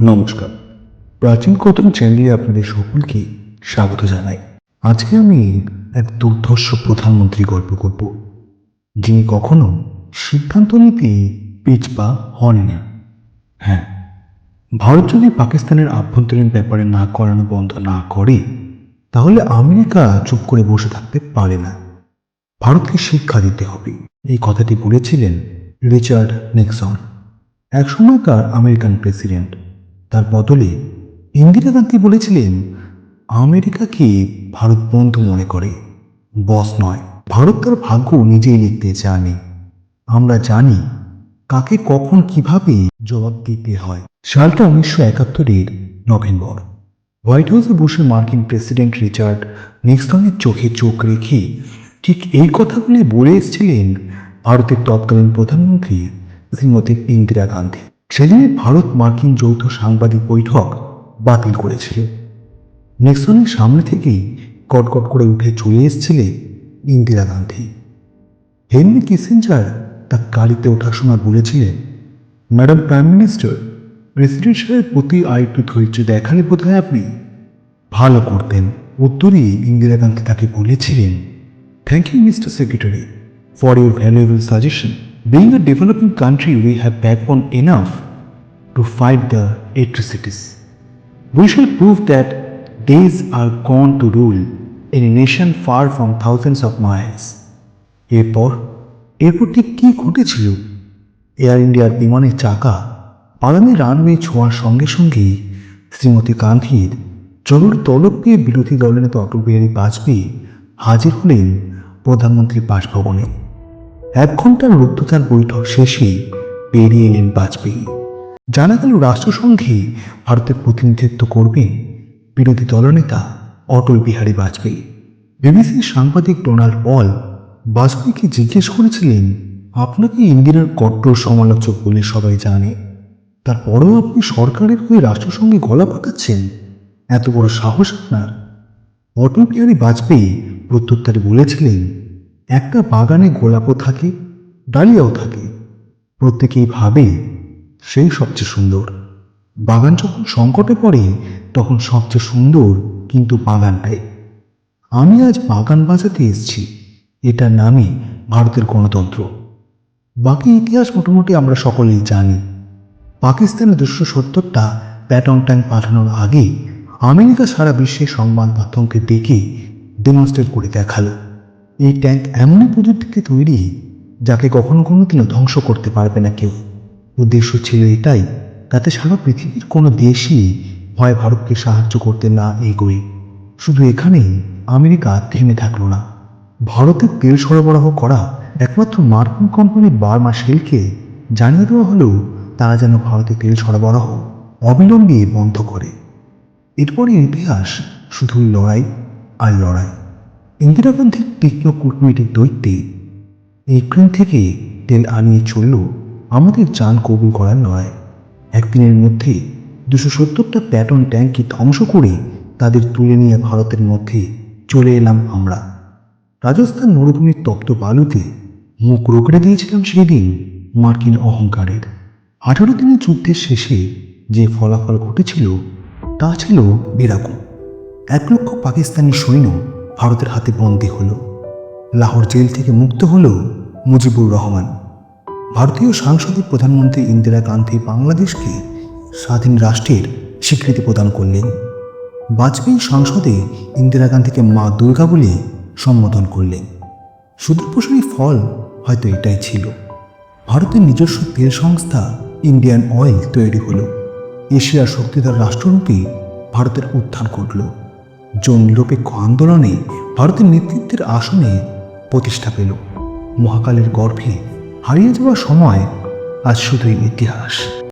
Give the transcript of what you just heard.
নমস্কার। প্রাচীন কথন চ্যানেলে আপনাদের সকলকে স্বাগত জানাই। আজকে আমি এক দুর্ধর্ষ প্রধানমন্ত্রী গল্প করব, যিনি কখনো সিদ্ধান্ত নিতে পিছপা হন না। হ্যাঁ ভারত যদি পাকিস্তানের আভ্যন্তরীণ ব্যাপারে না করানো বন্ধ না করে, তাহলে আমেরিকা চুপ করে বসে থাকতে পারে না। ভারতকে শিক্ষা দিতে হবে। এই কথাটি বলেছিলেন রিচার্ড নিক্সন, একসময়কার আমেরিকান প্রেসিডেন্ট। তার বদলে ইন্দিরা গান্ধী বলেছিলেন আমেরিকাকে ভারত বন্ধু মনে করে? বস নয়। ভারত তার ভাগ্য নিজেই লিখতে জানে আমরা জানি কাকে কখন কীভাবে জবাব দিতে হয়। সালটা উনিশশো একাত্তরের নভেম্বর। হোয়াইট হাউসে বসে মার্কিন প্রেসিডেন্ট রিচার্ড নিক্সনের চোখে চোখ রেখে ঠিক এই কথাগুলি বলে এসেছিলেন ভারতের তৎকালীন প্রধানমন্ত্রী শ্রীমতী ইন্দিরা গান্ধী। সেদিনে ভারত মার্কিন যৌথ সাংবাদিক বৈঠক বাতিল করেছিল নিক্সনের সামনে থেকেই কটকট করে উঠে চলে এসেছিলেন ইন্দিরা গান্ধী। হেনরি কিসেঞ্জার তার গাড়িতে ওঠার সময় বলেছিলেন, ম্যাডাম, প্রাইম মিনিস্টার, প্রেসিডেন্ট সাহেবের প্রতি আরেকটু ধৈর্য দেখালে বোধহয় আপনি ভালো করতেন। উত্তরে ইন্দিরা গান্ধী তাকে বলেছিলেন, thank you, mister secretary, for your valuable suggestion. Being a developing country we have backbone enough to fight the atrocities. We shall prove that days are gone to rule in a nation far from thousands of miles. এরপর এরপর ঠিক কী ঘটেছিল air ইন্ডিয়ার বিমানের চাকা আগামী runway ছোঁয়ার সঙ্গে সঙ্গেই শ্রীমতী গান্ধীর জরুর তলব পেয়ে বিরোধী দলনেতা অটল বিহারী বাজপেয়ী হাজির হলেন প্রধানমন্ত্রীর বাসভবনে এক ঘণ্টার রুদ্ধতার বৈঠক শেষে বেরিয়ে এলেন বাজপেয়ী। জানা গেল রাষ্ট্রসংঘে ভারতের প্রতিনিধিত্ব করবেন বিরোধী দলনেতা অটল বিহারী বাজপেয়ী। বিবিসির সাংবাদিক ডোনাল্ড পল বাজপেয়ীকে জিজ্ঞেস করেছিলেন, আপনাকে ইন্দিরার কট্টর সমালোচক বলে সবাই জানে, তারপরেও আপনি সরকারের হয়ে রাষ্ট্রসংঘে গলা পাকাচ্ছেন? এত বড় সাহস আপনার? অটল বিহারী বাজপেয়ী প্রত্যুত্তরে বলেছিলেন একটা বাগানে গোলাপও থাকে, ডালিয়াও থাকে। প্রত্যেকেই ভাবে সেই সবচেয়ে সুন্দর। বাগান যখন সংকটে পড়ে, তখন সবচেয়ে সুন্দর কিন্তু বাগানটাই। আমি আজ বাগান বাজাতে এসেছি। এটার নামই ভারতের গণতন্ত্র। বাকি ইতিহাস মোটামুটি আমরা সকলেই জানি। পাকিস্তানে দুশো সত্তরটা প্যাটং ট্যাঙ্ক পাঠানোর আগে আমেরিকা সারা বিশ্বে সংবাদ মাধ্যমকে ডেকে ডেমনস্ট্রেট করে দেখাল। এই ট্যাঙ্ক এমনই প্রযুক্তিতে তৈরি যাকে কখনো কোনো দিনও ধ্বংস করতে পারবে না কেউ। উদ্দেশ্য ছিল এটাই তাতে সারা পৃথিবীর কোনো দেশই ভয় ভারতকে সাহায্য করতে না এগোয়। শুধু এখানেই আমেরিকা থেমে থাকল না। ভারতের তেল সরবরাহ করা একমাত্র মার্কিন কোম্পানি বার্মা শেলকে জানিয়ে দেওয়া হলেও তারা যেন ভারতে তেল সরবরাহ অবিলম্বে বন্ধ করে। এরপরে ইতিহাস শুধু লড়াই আর লড়াই। ইন্দিরা গান্ধীর তীক্ষ্ণ কূটনৈতিক দৈত্যে ইউক্রেন থেকে তেল আনিয়ে চলল আমাদের যান কবুল করার নয়। একদিনের মধ্যে দুশো সত্তরটা প্যাটন ট্যাঙ্কি ধ্বংস করে তাদের তুলে নিয়ে ভারতের মধ্যে চলে এলাম আমরা। রাজস্থান মরুভূমির তপ্ত বালুতে মুখ রোগড়ে দিয়েছিলাম সেই দিন মার্কিন অহংকারের। আঠারো দিনের যুদ্ধের শেষে যে ফলাফল ঘটেছিল তা ছিল বেরাকুম এক লক্ষ পাকিস্তানি সৈন্য ভারতের হাতে বন্দী হল। লাহোর জেল থেকে মুক্ত হল মুজিবুর রহমান। ভারতীয় সাংসদে প্রধানমন্ত্রী ইন্দিরা গান্ধী বাংলাদেশকে স্বাধীন রাষ্ট্রের স্বীকৃতি প্রদান করলেন। বাজপেয়ী সংসদে ইন্দিরা গান্ধীকে মা দুর্গা বলে সম্বোধন করলেন। সুদূরপ্রসারী ফল হয়তো এটাই ছিল। ভারতের নিজস্ব তেল সংস্থা ইন্ডিয়ান অয়েল তৈরি হলো। এশিয়ার শক্তিধর রাষ্ট্ররূপে ভারতের উত্থান ঘটল। যৌন নিরপেক্ষ আন্দোলনে ভারতের নেতৃত্বের আসনে প্রতিষ্ঠা পেল। মহাকালের গর্ভে হারিয়ে যাওয়ার সময় আজ শুধুই ইতিহাস।